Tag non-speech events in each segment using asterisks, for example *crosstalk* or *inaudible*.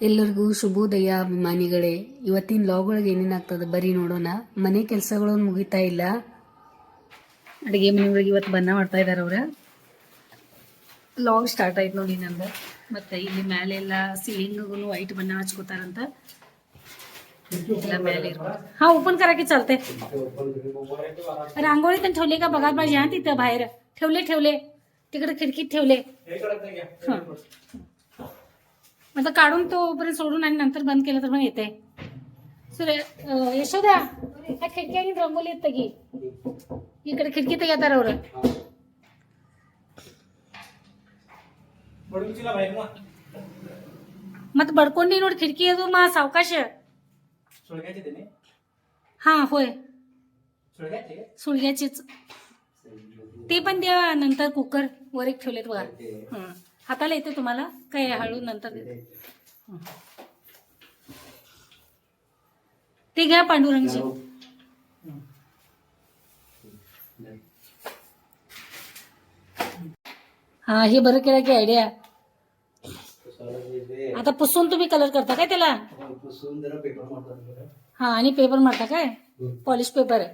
ಎಲ್ಲರಿಗೂ ಶುಭೋದಯ ಅಭಿಮಾನಿಗಳೇ ಇವತ್ತಿನ ಲಾಗ್ ಒಳಗೆ ಏನೇನು ಆಗ್ತದೆ ಬರೀ ನೋಡೋಣ ಮನೆ ಕೆಲಸಗಳು ಮುಗಿತಾ ಇಲ್ಲ ಅಡುಗೆ ಮನೆ ಒಳಗೆ ಇವತ್ತು ಬನ್ನ ಮಾಡ್ತಾ ಇದ್ದಾರೆ ಅವ್ರ ಲಾಗ್ ಸ್ಟಾರ್ಟ್ ಆಯ್ತು ನೋಡಿ ನಂದು ಮತ್ತು ಇಲ್ಲಿ ಮೇಲೆ ಎಲ್ಲ ಸೀಲಿಂಗ್ಗೂ ವೈಟ್ ಬಣ್ಣ ಹಚ್ಕೋತಾರಂತ ಎಲ್ಲ ಮೇಲೆ ಇರ್ಬೋದು हा ओपन करा की चालते रांगोळी पण ठेवली का बघा पाहिजे हा तिथं बाहेर ठेवले ठेवले तिकडे खिडकीत ठेवले हा आता काढून तोपर्यंत सोडून आणि नंतर बंद केलं तर पण येते सूर्य यशोदा ह्या खिडकी आणि रंगोली येत की इकडे खिडकी तर येतात रवर. मग बडकोंडी नोड खिडकी येतो मा सावकाश हा होय. सुळग्याचीच. ते पण द्या नंतर कुकर वर एक ठेवलेत बघा. हाताला येते तुम्हाला? काय हळू नंतर? हं. ते घ्या पांडुरंगची हा. हे बरं केलं की आयडिया आता पुसून तुम्ही कलर करता काय त्याला? हा आणि पेपर मारता काय? पॉलिश पेपर आहे.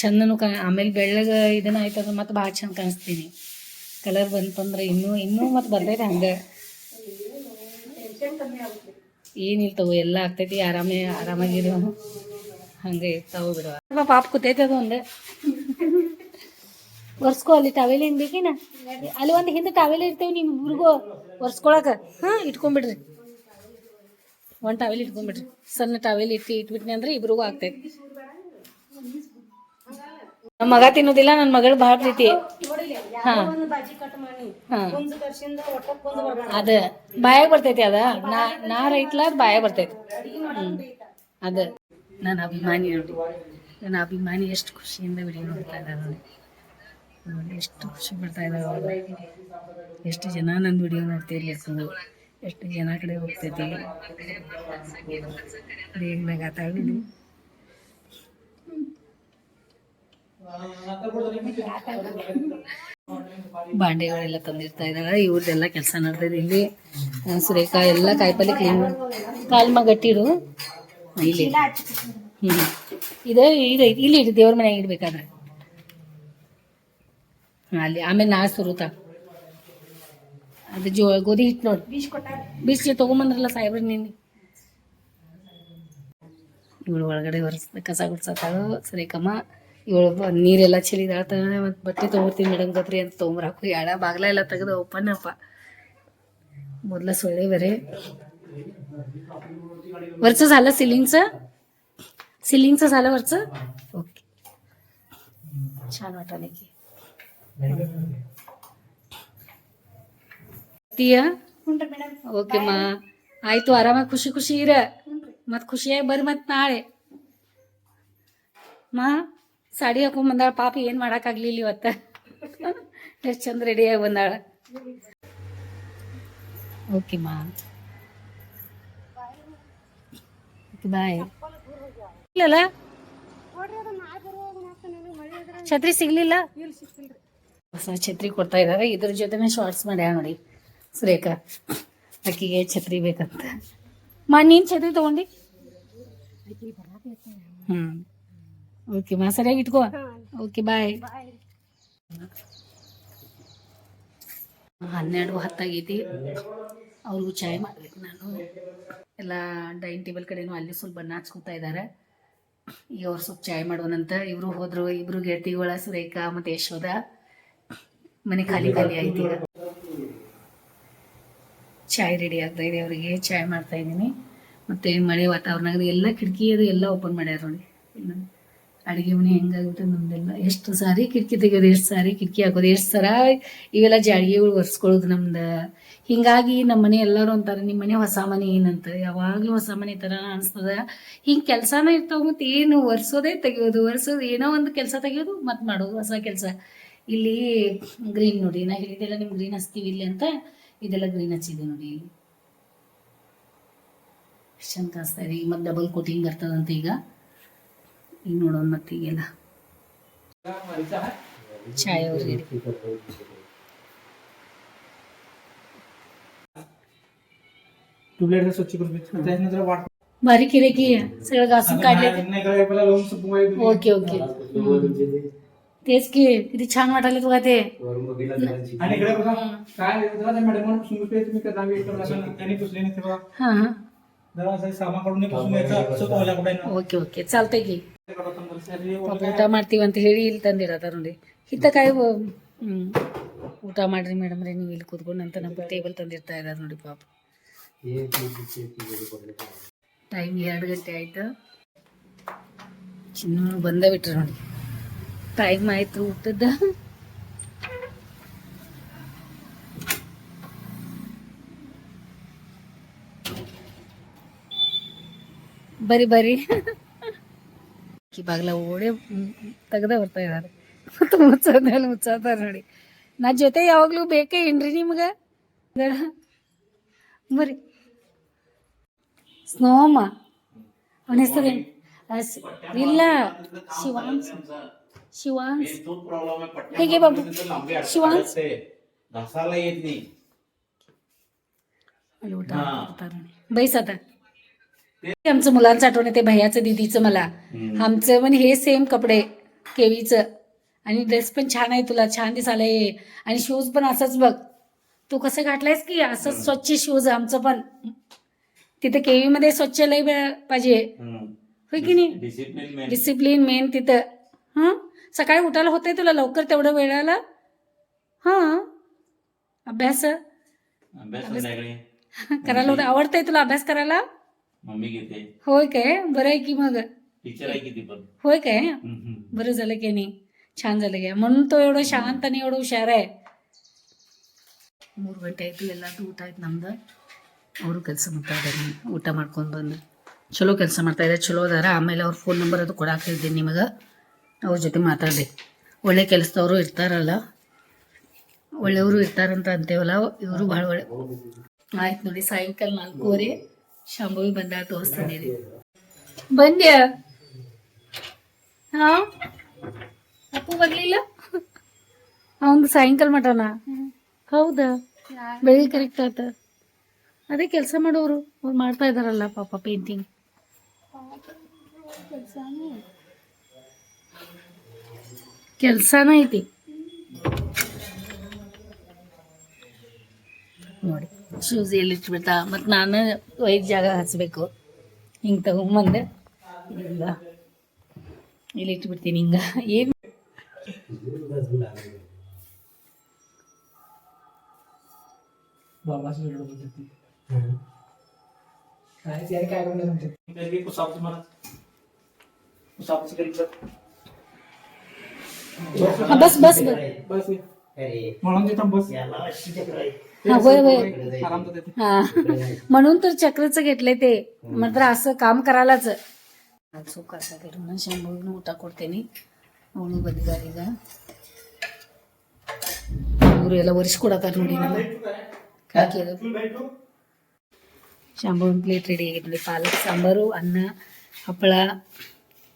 ಚಂದನು ಕ, ಆಮೇಲೆ ಬೆಳ್ಳಗ ಇದನ್ನ ಆಯ್ತಂದ್ರೆ ಮತ್ತೆ ಭಾಳ ಚಂದ ಕಾಣಿಸ್ತೀನಿ. ಕಲರ್ ಬಂತಂದ್ರೆ ಇನ್ನೂ ಇನ್ನೂ ಮತ್ತೆ ಬರ್ತೈತೆ ಹಂಗೆ. ಏನಿಲ್ಲ ತಗೋ, ಎಲ್ಲ ಆಗ್ತೈತಿ, ಆರಾಮೇ, ಆರಾಮಾಗಿರು. ಹಂಗೆ ಇರ್ತಾವ ಬಿಡುವ ಪಾಪ ಕೂತೈತೆ ಅದು ಒಂದು. ಒರ್ಸ್ಕೊ ಅಲ್ಲಿ ಟವೆಲ್ ಏನು ಅಲ್ಲಿ ಒಂದು ಹಿಂದೆ ಟವೆಲ್ ಇರ್ತೇವೆ ನಿಮ್ಮ ಇಬ್ರಿಗೂ ಒರ್ಸ್ಕೊಳಕ. ಹಾಂ ಇಟ್ಕೊಂಬಿಡ್ರಿ ಒಂದು ಟಾವೆಲ್ ಇಟ್ಕೊಂಡ್ಬಿಡ್ರಿ ಸಣ್ಣ ಟಾವೆಲ್ ಇಟ್ಟು ಇಟ್ಬಿಟ್ನಿ ಅಂದ್ರೆ ಇಬ್ರಿಗೂ ಆಗ್ತೈತಿ. ನಮ್ಮ ಮಗ ತಿನ್ನೋದಿಲ್ಲ ನನ್ನ ಮಗಳು ಬಹಳ ಪ್ರೀತಿ. ಅದ. ಬಾಯಾಗ ಬರ್ತೈತಿ ಅದ. ನಾ ರೈತ್ಲ ಬಾಯಾಗ ಬರ್ತೈತಿ. ಅದ. ನನ್ನ ಅಭಿಮಾನಿ ನೋಡಿ ನನ್ನ ಅಭಿಮಾನಿ ಎಷ್ಟು ಖುಷಿಯಿಂದ ಬಿಡಿ ನೋಡ್ತಾ ಇದ್ದಾರೆ ನೋಡಿ. ಎಷ್ಟು ಖುಷಿ ಪಡ್ತಾ ಇದ್ದಾರೆ ಎಷ್ಟು ಜನ ನನ್ನ ವಿಡಿಯೋ ನೋಡ್ತಿರ್ಬೇಕು ಎಷ್ಟು ಜನ ಕಡೆ ಹೋಗ್ತೈತಿ ಬೇಗನಾಗ ಆತಾಡಿ ಬಾಂಡೆಗಳೆಲ್ಲ ತಂದಿರ್ತಾ ಇದ್ದಾಳೆ ಇವ್ರದ್ದೆಲ್ಲ ಕೆಲಸ ನಡೆದಿದೆ ಇಲ್ಲಿ. ಸುರೇಖಾ ಎಲ್ಲ ಕಾಯಿಪಲ್ಲೆ ಕ್ಲೀನ್ ಕಾಲ್ ಮಗಟ್ಟಿರು ಇಲ್ಲಿ. ಇದು ಇದು, ಇಲ್ಲಿ ಇಡು, ದೇವ್ರ ಮನೆಯಾಗ ಇಡ್ಬೇಕಾದ್ರೆ. ಅಲ್ಲಿ, ಆಮೇಲೆ ನಾ ಸುರುತ. ಅದು ಜೋ ಗೋಧಿ ಹಿಟ್ಟು ನೋಡಿ ಬೀಸ್ ತೊಗೊಂಬಂದ್ರಲ್ಲ ಸಾಹೇಬ್ರ ನಿನ್ನೆ ಇವಳು ಒಳಗಡೆ ಒರೆಸ್ ಕಸ ಗುಡ್ಸತ್ತಾಳು ಸರಿಕಮ್ಮ ಇವಳು ಬ- ನೀರೆಲ್ಲ ಚೆಲ್ಲಿದಾಳ್ತಾಳೆ ಮತ್ತು ಬಟ್ಟೆ ತೊಗೊಡ್ತೀನಿ ಮೇಡಮ್ ಗತ್ರಿ ಅಂತ ತೊಗೊಂಬರಾಕು ಎಡ ಬಾಗ್ಲ ಎಲ್ಲ ತೆಗೆದು ಓಪನ್ ಅಪ್ಪ ಮೊದಲ ಸೊಳ್ಳೆ ಬೇರೆ वरचं झालं सिलिंगचं सिलिंगचं झालं वरचं ओके छान वाटायला की ತೀಯ? ಓಕೆ ಮಾ. ಆಯ್ತು ಆರಾಮಾಗಿ ಖುಷಿ ಖುಷಿ ಇರ. ಮತ್ ಖುಷಿಯಾಗಿ ಬರ್ರಿ ಮತ್ ನಾಳೆ. ಮಾ ಸಾಡಿ ಹಾಕೊಂಡ್ ಬಂದಾಳ ಪಾಪ ಏನ್ ಮಾಡಕ್ಕಾಗ್ಲಿಲ್ಲ ಇವತ್ತ. ಎಷ್ಟು ಚಂದ ರೆಡಿಯಾಗಿ ಬಂದಾಳ. ಓಕೆ ಮಾ. ಬಾಯ್ ಇಲ್ಲಲ್ಲ? ಛತ್ರಿ ಸಿಗ್ಲಿಲ್ಲ? ಹೊಸ ಛತ್ರಿ ಕೊಡ್ತಾ ಇದಾರೆ. ಇದ್ರ ಜೊತೆನೆ ಶಾರ್ಟ್ಸ್ ಮಾಡ್ಯಾ ನೋಡಿ. ಸುರೇಖಾ ಅಕ್ಕಿಗೆ ಛತ್ರಿ ಬೇಕಂತ. ಮಾ ನೀನ್ ಛತ್ರಿ ತಗೊಂಡಿ. ಹ್ಮ್. ಓಕೆ ಮಾ ಸರಿಯಾಗಿ ಇಟ್ಕೋ. Okay bye. ಹನ್ನೆರಡು ಹತ್ತಾಗೈತಿ. ಅವ್ರಿಗೂ ಚಾಯ್ ಮಾಡ್ಬೇಕು ನಾನು. ಎಲ್ಲ ಡೈನಿಂಗ್ ಟೇಬಲ್ ಕಡೆನೂ ಅಲ್ಲಿ ಸ್ವಲ್ಪ ಬಣ್ಣ ಹಚ್ಕೊತಾ ಇದ್ದಾರೆ ಈಗ ಅವ್ರು ಸ್ವಲ್ಪ ಚಾಯ್ ಮಾಡೋಣಂತ ಇಬ್ರು ಹೋದ್ರು ಇಬ್ರು ಗೆಳತಿಗಳ ಸುರೇಖಾ ಮತ್ತೆ ಯಶೋಧ ಮನೆ ಖಾಲಿ ಖಾಲಿ ಆಯ್ತು ಈಗ. ಚಾಯ್ ರೆಡಿ ಆಗ್ತಾ ಇದೆ, ಅವರಿಗೆ ಚಾಯ್ ಮಾಡ್ತಾ ಇದ್ದೀನಿ. ಮತ್ತೆ ಮಳೆ ವಾತಾವರಣ ಎಲ್ಲ ಕಿಟಕಿ ಅದು ಎಲ್ಲ ಓಪನ್ ಮಾಡ್ಯಾರ ನೋಡಿ. ಅಡುಗೆ ಮನೆ ಹೆಂಗಾಗುತ್ತೆ ನಮ್ದೆಲ್ಲ. ಎಷ್ಟು ಸಾರಿ ಕಿಟಕಿ ತೆಗಿಯೋದು, ಎಷ್ಟು ಸಾರಿ ಕಿಟಕಿ ಹಾಕೋದು, ಎಷ್ಟು ಸರ ಇವೆಲ್ಲ ಜಾಡಿಗೆಗಳು ಒರೆಸ್ಕೊಳ್ಳೋದು ನಮ್ದು. ಹಿಂಗಾಗಿ ನಮ್ಮ ಮನೆ ಎಲ್ಲರೂ ಅಂತಾರೆ ನಿಮ್ಮ ಮನೆ ಹೊಸ ಮನೆ ಏನಂತ? ಯಾವಾಗಲೂ ಹೊಸ ಮನೆ ಥರ ಅನಿಸ್ತದ. ಹಿಂಗೆ ಕೆಲಸನ ಇರ್ತಾವ ಮತ್ತು ಏನು ಒರೆಸೋದೇ ತೆಗಿಯೋದು. ಒರೆಸೋದು ಏನೋ ಒಂದು ಕೆಲಸ ತೆಗಿಯೋದು ಮತ್ತು ಮಾಡೋದು ಹೊಸ ಕೆಲಸ. ಇಲ್ಲಿ ಗ್ರೀನ್ ನೋಡಿ, ನಾ ಹೇಳಿದೆಲ್ಲ ನಿಮ್ಗೆ ಗ್ರೀನ್ ಹಸ್ತೀವಿ ಇಲ್ಲಿ ಅಂತ. ಇದೆಲ್ಲ ಗ್ರೀನ್ ಹಚ್ಚಿದೆ ನೋಡಿ ಇಲ್ಲಿ ಎಷ್ಟು ಚಂದ ಕಾಣಿಸ್ತಾ ಇದೆ ಈಗ ಮತ್ತೆ ಡಬಲ್ ಕೋಟಿಂಗ್ ಬರ್ತದಂತ ಈಗ ಈಗ ನೋಡೋಣ ಮತ್ತೆ ಈಗೆಲ್ಲ ಚಾಯ್ ಅವ್ರಿಗೆ ट्यूबलाइट स्वच्छ करून घ्यायची. त्याच्यानंतर वाट बारीक केले की सगळं घासून काढले नाही का पहिला लावून सुकून घ्यायचं. ओके ओके हम्म. तेच की किती छान वाटायला तुला ते आणि इकडे बघा काय जरा त्या मॅडम पुसून घेतोय तुम्ही का दहावी एकर असं त्यांनी पुसले नाही ते बघा हा हा जरा असं सामान काढून नाही पुसून घ्यायचं असं पाहिला कुठे ಓಕೆ ಓಕೆ ಚಾಲ್ತೈ ಕಿ ಪಾಪ ಊಟ ಮಾಡ್ತೀವಿ ಅಂತ ಹೇಳಿ ಇಲ್ಲಿ ತಂದಿರತ್ತಾರ ನೋಡಿ ಇತ್ತ ಕಾಯಿ ಹ್ಞೂ ಊಟ ಮಾಡ್ರಿ ಮೇಡಮ್ ರೀ ನೀವು ಇಲ್ಲಿ ಕೂತ್ಕೊಂಡು ಅಂತ ನಮ್ಗೆ ಟೇಬಲ್ ತಂದಿರ್ತಾ ಇದ್ದಾರೆ ನೋಡಿ ಪಾಪ ಟೈಮ್ ಎರಡು ಗಂಟೆ ಆಯ್ತು ಚಿನ್ನು ಬಂದ ಬಿಟ್ರು ನೋಡಿ ಟೈಮ್ ಆಯ್ತು ಊಟದ ಬರಿ ಬರಿ ಬಾಗ್ಲ ಓಡೆ ತೆಗ್ದ ಬರ್ತಾ ಇದ್ದಾರೆ ಮುಚ್ಚೋತಾರ ನೋಡಿ ನಾ ಜೊತೆ ಯಾವಾಗಲೂ ಬೇಕೇ ಏನ್ರಿ ನಿಮ್ಗೆ ಬರ್ರಿ ಸ್ನೋಮ ಅವನ ಹೆಸರು ಇಲ್ಲ ಶಿವಾಂಶ್ शिवांश हे घे बाबू. शिवांश घासाला येत नाही. बैस आता. आमचं मुलांचं आठवण येते भैयाचं दिदीचं मला. आमचं पण हे सेम कपडे केवीचं. आणि ड्रेस पण छान आहे तुला छान दिसालाय आणि शूज पण असंच बघ. तू कसं घातलायस की असंच स्वच्छ शूज आमचं पण. तिथं केवी मध्ये स्वच्छ लय पाहिजे. होय की नाही? डिसिप्लिन मेन तिथं. हां सकाळी उठायला होतंय तुला लवकर तेवढं वेळाला हां अभ्यास अभ्यास *laughs* संध्याकाळी करायला होतं आवडतंय तुला अभ्यास करायला मम्मी घेते होय काय बरं आहे की मग टीचर आहे किती पण होय काय हम्म. बरं झालं की नाही छान झालं की म्हणून तो एवढं ಶಾಂತ आणि एवढं ಹುಷಾರ आहे ಮೂರು ಗಂಟೆ ಆಯ್ತು ಎಲ್ಲಾರ್ದು ಊಟ ಆಯ್ತು ನಮ್ದು ಅವರು ಕೆಲಸ ಮಾಡ್ತಾ ಇದ್ದಾರೆ ಊಟ ಮಾಡ್ಕೊಂಡು ಬಂದು ಚಲೋ ಕೆಲಸ ಮಾಡ್ತಾ ಇದ್ದಾರೆ ಚಲೋ ಅದಾರ ಆಮೇಲೆ ಅವ್ರ ಫೋನ್ ನಂಬರ್ ಅದು ಕೊಡಾಕ್ ಹೇಳಿದ್ದೀನಿ ನಿಮಗೆ ಅವ್ರ ಜೊತೆ ಮಾತಾಡಿ ಒಳ್ಳೆ ಕೆಲಸದವರು ಇರ್ತಾರಲ್ಲ. ಒಳ್ಳೆಯವರು ಇರ್ತಾರಂತ ಅಂತೇವಲ್ಲ ಇವರು ಭಾಳ ಒಳ್ಳೆ ಆಯ್ತು ನೋಡಿ ಸಾಯಂಕಾಲ ನಾಲ್ಕೂವರೆ ಶಾಂಭವಿ ಬಂದ ತೋರಿಸ್ತೀನಿ ರೀ. ಬಂದ್ಯ? ಹಾ? ಅಪ್ಪು ಬರ್ಲಿಲ್ಲ? ಅವನು ಸಾಯಂಕಾಲ ಮಟನ ಹೌದಾ? ಬೆಳಿಗ್ಗೆ ಕರೆಕ್ಟ್ ಆತ. ಅದೇ ಕೆಲಸ ಮಾಡೋರು. ಅವ್ರು ಮಾಡ್ತಾ ಇದಾರಲ್ಲ ಪಾಪ ಪೇಂಟಿಂಗ್ ಕೆಲಸನ ಐತಿ ನೋಡಿ ಶೂಸ್ ಎಲ್ಲಿ ಇಟ್ಬಿಡ್ತಾ ಮತ್ತು ನಾನು ಐದು ಜಾಗ ಹಚ್ಬೇಕು ಹಿಂಗೆ ತಗೊಂಬಂದೆ ಇಲ್ಲ ಇಲ್ಲಿ ಇಟ್ಬಿಡ್ತೀನಿ ಹಿಂಗೆ ಏನು बाबाशी रडत होती ती. काय ते काय म्हणलं तुमच्या? काही कुसापचं मला. कुसापचं कधी कर. हा, बस बस बस बस ये. म्हणून तिथं बस हा होय होय आराम तर देते. हा म्हणून तर चक्रच घेतले ते मात्र असं काम करायलाच ಸುಖ ಸಾಕಿರೋಣ ಶಂಭುವಿನ ಊಟ ಕೊಡ್ತೀನಿ ಅವಳು ಬಂದಿದ್ದಾರೆ ಈಗ ಇವರು ಎಲ್ಲ ಒರೆಸ್ಕೊಡತ್ತಾರ ನೋಡಿ ನಾನು ಹಾಕಿರೋದು ಶಾಂಭವಿನ ಪ್ಲೇಟ್ ರೆಡಿ ಆಗೈತೆ ನೋಡಿ ಪಾಲಕ್ ಸಾಂಬಾರು ಅನ್ನ ಹಪ್ಪಳ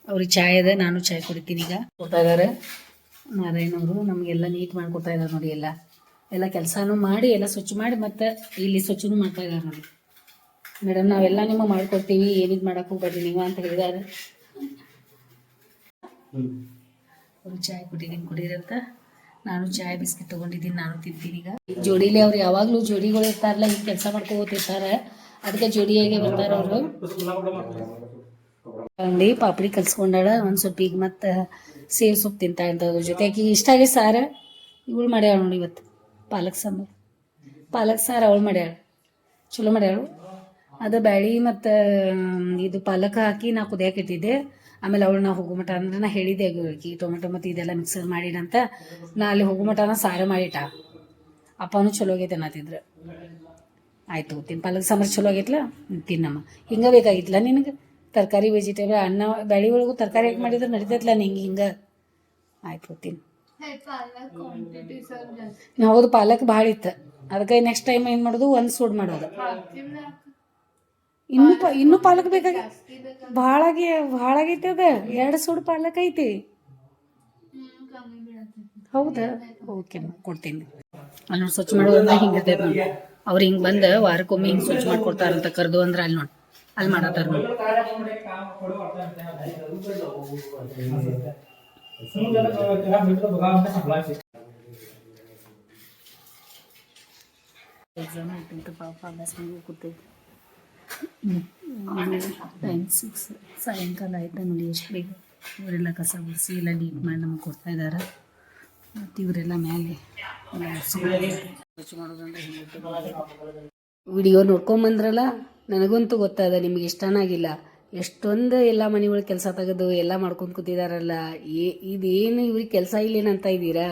ಅವ್ರಿಗೆ ಚಾಯ್ ಅದ ನಾನು ಚಾಯ್ ಕುಡಿತೀನಿ ಈಗ ಕೊಡ್ತಾ ಇದ್ದಾರೆ ನಾರಾಯಣವರು ನಮಗೆಲ್ಲ ನೀಟ್ ಮಾಡ್ಕೊಡ್ತಾ ಇದ್ದಾರೆ ನೋಡಿ ಎಲ್ಲ. ಎಲ್ಲ ಕೆಲಸನೂ ಮಾಡಿ ಎಲ್ಲ ಸ್ವಚ್ಛ ಮಾಡಿ ಮತ್ತೆ ಇಲ್ಲಿ ಸ್ವಚ್ಛನೂ ಮಾಡ್ತಾ ಇದ್ದಾರೆ ನೋಡಿ. ಮೇಡಮ್ ನಾವೆಲ್ಲ ನಿಮಗೆ ಮಾಡ್ಕೊಡ್ತೀವಿ ಏನಿದು ಮಾಡೋಕೆ ಹೋಗ್ಬೇಡಿ ನೀವು ಅಂತ ಹೇಳಿದ್ದಾರೆ ಅವರು ಚಾಯ್ ಕುಡಿದೀನಿ ಕುಡೀರಂತ? ನಾನು ಚಾಯ್ ಬಿಸ್ಕಿಟ್ ತಗೊಂಡಿದ್ದೀನಿ ನಾನು ತಿಂತೀನಿ ಈಗ. ಜೋಡಿಲಿ ಅವ್ರು ಯಾವಾಗಲೂ ಜೋಡಿಗಳು ಇರ್ತಾರಲ್ಲ ಹಿಂಗೆ ಕೆಲಸ ಮಾಡ್ಕೋತಿರ್ತಾರೆ ಅದಕ್ಕೆ ಜೋಡಿಯಾಗೆ ಬರ್ತಾರೆ ಅವರು. ಪಾಪಡಿ ಕಲ್ಸ್ಕೊಂಡಾಳ ಒಂದ್ ಸ್ವಲ್ಪ ಈಗ ಮತ್ತೆ ಸೇವ್ ಸೊಪ್ಪು ತಿಂತಾ ಇದ್ದದ್ರ ಜೊತೆ. ಆಕಿ ಇಷ್ಟ ಆಗಿ ಸಾರ ಇವಳು ಮಾಡ್ಯಾಳ ನೋಡಿ ಇವತ್ತು. ಪಾಲಕ್ ಸಾಂಬಾರು. ಪಾಲಕ್ ಸಾರು ಅವಳು ಮಾಡ್ಯಾಳ. ಚಲೋ ಮಾಡ್ಯಾಳು. ಅದು ಬ್ಯಾಳಿ ಮತ್ತು ಇದು ಪಾಲಕ್ ಹಾಕಿ ನಾ ಕುದಿಯಕ್ಕೆ ಇಟ್ಟಿದ್ದೆ. ಆಮೇಲೆ ಅವಳು ನಾ ಹೋಗುಮಟ ಅಂದ್ರೆ ನಾ ಹೇಳಿದ್ದೆ ಆಕಿ ಟೊಮೆಟೊ ಮತ್ತು ಇದೆಲ್ಲ ಮಿಕ್ಸರ್ ಮಾಡಿಡಂತ ನಾ ಅಲ್ಲಿ ಹೋಗು ಮಟನ ಸಾರು ಮಾಡಿಟ್ಟ. ಅಪ್ಪನೂ ಚಲೋ ಆಗೈತೆ ಅನ್ನತ್ತಿದ್ರು ಆಯ್ತು, ತಿನ್, ಪಾಲಕ್ ಸಾಂಬಾರು ಚಲೋ ಆಗೈತ್ಲ? ತಿನ್ನಮ್ಮ. ಹಿಂಗೆ ಬೇಕಾಗಿತ್ತಲ್ಲ ನಿನಗೆ? ತರಕಾರಿ ವೆಜಿಟೇಬಲ್ ಅನ್ನ ಬೆಳಿ ಒಳಗೂ ತರಕಾರಿ ಹಾಕಿ ಮಾಡಿದ್ರೆ? ನಡೀತೈತಲ್ಲ ನಿಂಗೆ ಹಿಂಗೆ. ಆಯ್ತು ಹೌದು ಪಾಲಕ್ ಭಾಳ ಇತ್ತು. ಅದಕ್ಕೆ ನೆಕ್ಸ್ಟ್ ಟೈಮ್ ಏನು ಮಾಡೋದು? ಒಂದು ಸೂಡ್ ಮಾಡೋದು. ಇನ್ನೂ ಪ ಇನ್ನೂ ಪಾಲಕ್ ಬೇಕಾಗಿ ಭಾಳ ಭಾಳಾಗೈತಿ ಅದ. ಎರಡು ಸೂಡ್ ಪಾಲಕ್ ಐತಿ. ಹೌದಾ? ಓಕೆ ಕೊಡ್ತೀನಿ. ಅಲ್ಲಿ ನೋಡಿ ಸ್ವಚ್ಛ ಮಾಡೋದ್ರಿಂದ ಹಿಂಗೆ ಅವ್ರು ಹಿಂಗೆ ಬಂದು ವಾರಕ್ಕೊಮ್ಮೆ ಹಿಂಗೆ ಸ್ವಚ್ಛ ಮಾಡ್ಕೊಡ್ತಾರಂತ ಕರೆದು ಅಂದ್ರೆ ಅಲ್ಲಿ ನೋಡಿ. ಅಲ್ಲಿ ಮಾಡತ್ತಾರ ನೋಡಿ. ಎಕ್ಸಾಮ್ ಆಯ್ತು ಪಾಪ ಅಭ್ಯಾಸ ಮಾಡಿ ಕೂತೈತಿ ಟೈಮ್ ಸಿಕ್ಸ್ ಸಾಯಂಕಾಲ ಆಯ್ತು ನೋಡಿ ಎಷ್ಟು ಬೇಗ ಇವರೆಲ್ಲ ಕಸ ಗುಡಿಸಿ ಎಲ್ಲ ನೀಟ್ ಮಾಡಿ ನಮಗೆ ಕೊಡ್ತಾ ಇದ್ದಾರೆ ಮತ್ತು ಇವರೆಲ್ಲ ಮೇಲೆ ಮಾಡೋದಂದ್ರೆ ವಿಡಿಯೋ ನೋಡ್ಕೊಂಬಂದ್ರಲ್ಲ ನನಗಂತೂ ಗೊತ್ತಾದ ನಿಮ್ಗೆ ಇಷ್ಟನಾಗಿಲ್ಲ ಎಷ್ಟೊಂದು ಎಲ್ಲ ಮನೆಗಳು ಕೆಲಸ ತೆಗೆದು ಎಲ್ಲ ಮಾಡ್ಕೊಂಡು ಕೂತಿದಾರಲ್ಲ, ಏ, ಇದೇನು ಇವ್ರಿಗೆ ಕೆಲಸ ಇಲ್ಲೇನಂತ ಇದ್ದೀರಾ?